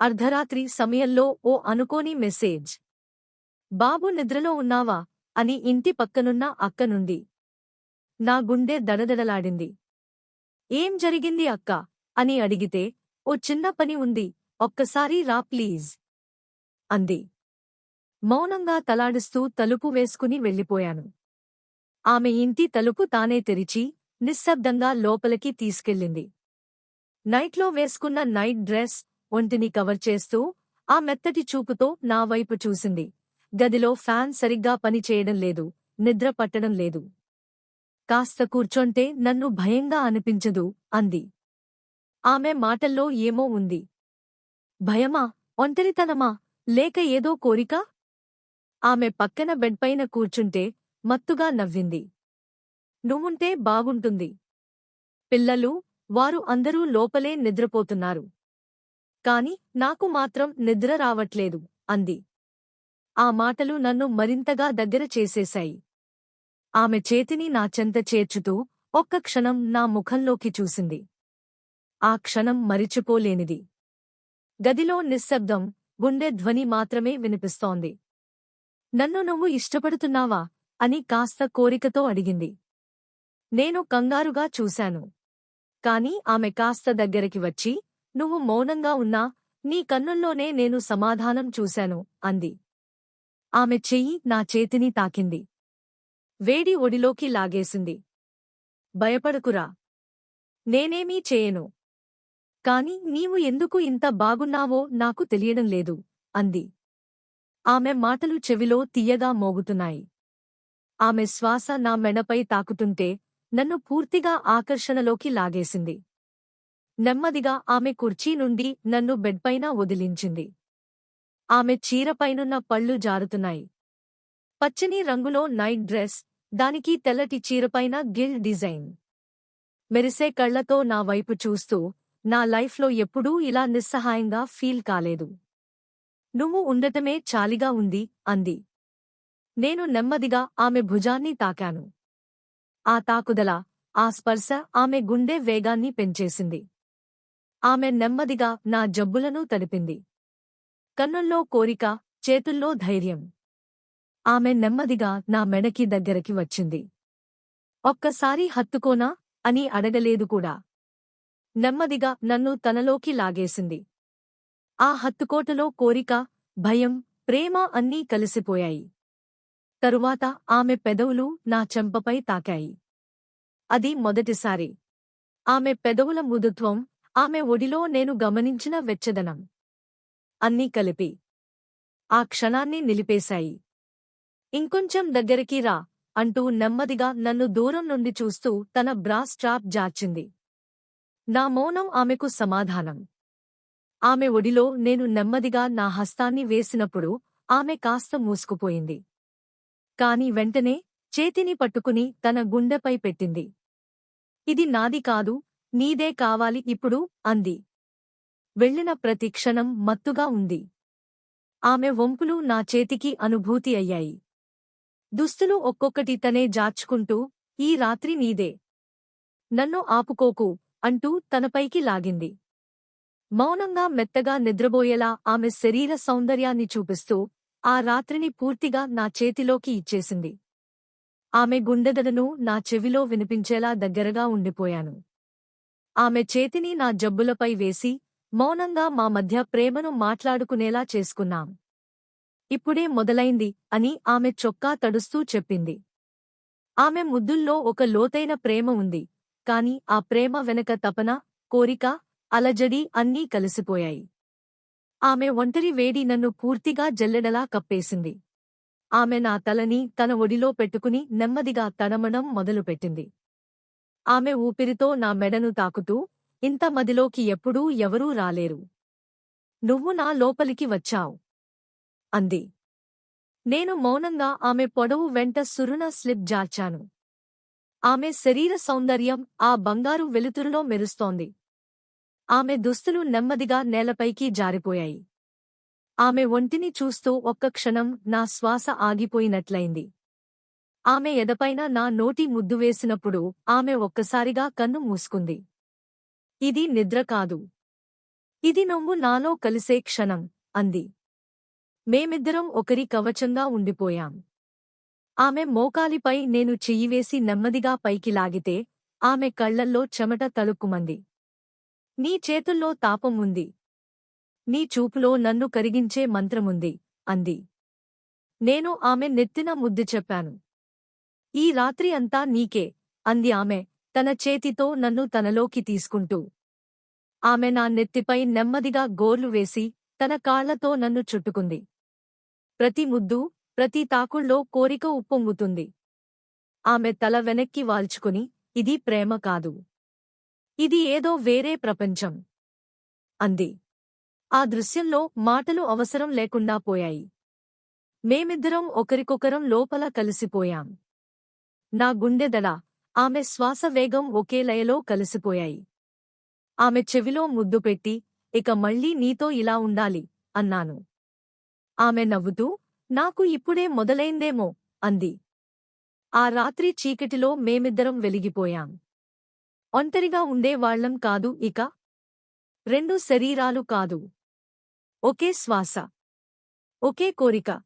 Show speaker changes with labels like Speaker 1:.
Speaker 1: అర్ధరాత్రి సమయంలో ఓ అనుకోని మెసేజ్. బాబు నిద్రలో ఉన్నావా అని ఇంటి పక్కనున్న అక్క నుండి నా గుండె దడదడలాడింది. ఏం జరిగింది అక్క అని అడిగితే ఓ చిన్న పని ఉంది. ఒక్కసారి రా ప్లీజ్ అంది. మౌనంగా తలాడిస్తూ తలుపు వేసుకుని వెళ్ళిపోయాను. ఆమె ఇంటి తలుపు తానే తెరిచి నిశ్శబ్దంగా లోపలికి తీసుకెళ్ళింది. నైట్లో వేసుకున్న నైట్ డ్రెస్ ఒంటిని కవర్ చేస్తూ ఆ మెత్తటి చూపుతో నా వైపు చూసింది. గదిలో ఫ్యాన్ సరిగ్గా పనిచేయడం లేదు నిద్ర పట్టడం లేదు. కాస్త కూర్చొంటే నన్ను భయంగా అనిపించదు అంది. ఆమె మాటల్లో ఏమో ఉంది. భయమా? ఒంటరితనమా? లేక ఏదో కోరిక? ఆమె పక్కన బెడ్పైన కూర్చుంటే మత్తుగా నవ్వింది. నువ్వుంటే బాగుంటుంది. పిల్లలు వారు అందరూ లోపలే నిద్రపోతున్నారు. కాని నాకు మాత్రం నిద్ర రావట్లేదు అంది. ఆ మాటలు నన్ను మరింతగా దగ్గర చేసేశాయి. ఆమె చేతిని నా చెంత చేర్చుతూ ఒక్క క్షణం నా ముఖంలోకి చూసింది. ఆ క్షణం మరిచిపోలేనిది. గదిలో నిశ్శబ్దం గుండె ధ్వని మాత్రమే వినిపిస్తోంది. నన్ను నువ్వు ఇష్టపడుతున్నావా? అని కాస్త కోరికతో అడిగింది. నేను కంగారుగా చూశాను. కాని ఆమె కాస్త దగ్గరికి వచ్చి నువ్వు మౌనంగా ఉన్నా నీ కన్నుల్లోనే నేను సమాధానం చూశాను అంది. ఆమె చెయ్యి నా చేతిని తాకింది. వేడి ఒడిలోకి లాగేసింది. భయపడకురా. నేనేమీ చేయను. కాని నీవు ఎందుకు ఇంత బాగున్నావో నాకు తెలియడం లేదు అంది. ఆమె మాటలు చెవిలో తీయగా మోగుతున్నాయి. ఆమె శ్వాస నా మెడపై తాకుతుంటే నన్ను పూర్తిగా ఆకర్షణలోకి లాగేసింది. నెమ్మదిగా ఆమె కుర్చీ నుండి నన్ను బెడ్పైన వదిలించింది. ఆమె చీరపైనున్న పళ్ళు జారుతున్నాయి. పచ్చని రంగులో నైట్ డ్రెస్ దానికి తెల్లటి చీరపైన గిల్ డిజైన్. మెరిసే కళ్ళతో నా వైపు చూస్తూ నా లైఫ్లో ఎప్పుడూ ఇలా నిస్సహాయంగా ఫీల్ కాలేదు. నువ్వు ఉండటమే చాలిగా ఉంది అంది. నేను నెమ్మదిగా ఆమె భుజాన్ని తాకాను. ఆ తాకుదల ఆ స్పర్శ ఆమె గుండె వేగాన్ని పెంచేసింది. ఆమె నెమ్మదిగా నా జబ్బులను తడిపింది. కన్నుల్లో కోరిక చేతుల్లో ధైర్యం. ఆమె నెమ్మదిగా నా మెడకి దగ్గరకి వచ్చింది. ఒక్కసారి హత్తుకోనా? అని అడగలేదు కూడా. నెమ్మదిగా నన్ను తనలోకి లాగేసింది. ఆ హత్తుకోటలో కోరిక భయం ప్రేమ అన్నీ కలిసిపోయాయి. తరువాత ఆమె పెదవులు నా చెంపపై తాకాయి. అది మొదటిసారి. ఆమె పెదవుల మృదుత్వం ఆమె ఒడిలో నేను గమనించిన వెచ్చదనం. అన్నీ కలిపి. ఆ క్షణాన్ని నిలిపేశాయి. ఇంకొంచెం దగ్గరికి రా అంటూ నెమ్మదిగా నన్ను దూరం నుండి చూస్తూ తన బ్రా స్ట్రాప్ జార్చింది. నా మౌనం ఆమెకు సమాధానం. ఆమె ఒడిలో నేను నెమ్మదిగా నా హస్తాన్ని వేసినప్పుడు ఆమె కాస్త మూసుకుపోయింది. కాని వెంటనే చేతిని పట్టుకుని తన గుండెపై పెట్టింది. ఇది నాది కాదు నీదే కావాలి ఇప్పుడు అంది. వెళ్ళిన ప్రతి క్షణం మత్తుగా ఉంది. ఆమె వంపులు నా చేతికి అనుభూతి అయ్యాయి. దుస్తులు ఒక్కొక్కటి తనే జార్చుకుంటూ ఈ రాత్రి నీదే. నన్ను ఆపుకోకు అంటూ తనపైకి లాగింది. మౌనంగా మెత్తగా నిద్రబోయేలా ఆమె శరీర సౌందర్యాన్ని చూపిస్తూ ఆ రాత్రిని పూర్తిగా నా చేతిలోకి ఇచ్చేసింది. ఆమె గుండెదడను నా చెవిలో వినిపించేలా దగ్గరగా ఉండిపోయాను. ఆమె చేతిని నా జబ్బులపై వేసి మౌనంగా మా మధ్య ప్రేమను మాట్లాడుకునేలా చేసుకున్నాం. ఇప్పుడే మొదలైంది అని ఆమె చొక్కా తడుస్తూ చెప్పింది. ఆమె ముద్దుల్లో ఒక లోతైన ప్రేమ ఉంది కాని ఆ ప్రేమ వెనక తపన కోరిక అలజడి అన్నీ కలిసిపోయాయి. ఆమె ఒంటరి వేడి నన్ను పూర్తిగా జల్లెడలా కప్పేసింది. ఆమె నా తలని తన ఒడిలో పెట్టుకుని నెమ్మదిగా తడమడం మొదలుపెట్టింది. ఆమె ఊపిరితో నా మెడను తాకుతూ ఇంత మదిలోకి ఎప్పుడూ ఎవరూ రాలేరు. నువ్వు నా లోపలికి వచ్చావు. అంది. నేను మౌనంగా ఆమె పొడవు వెంట సురున స్లిప్ జార్చాను. ఆమె శరీర సౌందర్యం ఆ బంగారు వెలుతురులో మెరుస్తోంది. ఆమె దుస్తులు నెమ్మదిగా నేలపైకి జారిపోయాయి. ఆమె ఒంటిని చూస్తూ ఒక్క క్షణం నా శ్వాస ఆగిపోయినట్లయింది. ఆమె ఎదపైన నా నోటి ముద్దు వేసినప్పుడు ఆమె ఒక్కసారిగా కన్ను మూసుకుంది. ఇది నిద్ర కాదు. ఇది నువ్వు నాలో కలిసే క్షణం అంది. మేమిద్దరం ఒకరి కవచంగా ఉండిపోయాం. ఆమె మోకాలిపై నేను చెయ్యివేసి నెమ్మదిగా పైకి లాగితే ఆమె కళ్ళల్లో చెమట తలుక్కుమంది. నీ చేతుల్లో తాపం ఉంది. నీ చూపులో నన్ను కరిగించే మంత్రముంది అంది. నేను ఆమె నెత్తిన ముద్దు చెప్పాను. ఈ రాత్రి అంతా నీకే అంది ఆమె తన చేతితో నన్ను తనలోకి తీసుకుంటూ. ఆమె నా నెత్తిపై నెమ్మదిగా గోర్లు వేసి తన కాళ్ళతో నన్ను చుట్టుకుంది. ప్రతి ముద్దు ప్రతి తాకుళ్ళో కోరిక ఉప్పొంగుతుంది. ఆమె తల వెనక్కి వాల్చుకుని ఇది ప్రేమ కాదు. ఇది ఏదో వేరే ప్రపంచం అంది. ఆ దృశ్యంలో మాటలు అవసరం లేకుండా పోయాయి. మేమిద్దరం ఒకరికొకరం లోపల కలిసిపోయాం. నా గుండెదల ఆమె శ్వాస వేగం ఒకే లయలో కలిసిపోయాయి. ఆమె చెవిలో ముద్దు పెట్టి ఇక మళ్ళీ నీతో ఇలా ఉండాలి అన్నాను. ఆమె నవ్వుతూ నాకు ఇప్పుడే మొదలైందేమో అంది. ఆ రాత్రి చీకటిలో మేమిద్దరం వెలిగిపోయాం. ఒంటరిగా ఉండేవాళ్ళం కాదు ఇక. రెండు శరీరాలు కాదు. ఒకే శ్వాస. ఒకే కోరిక.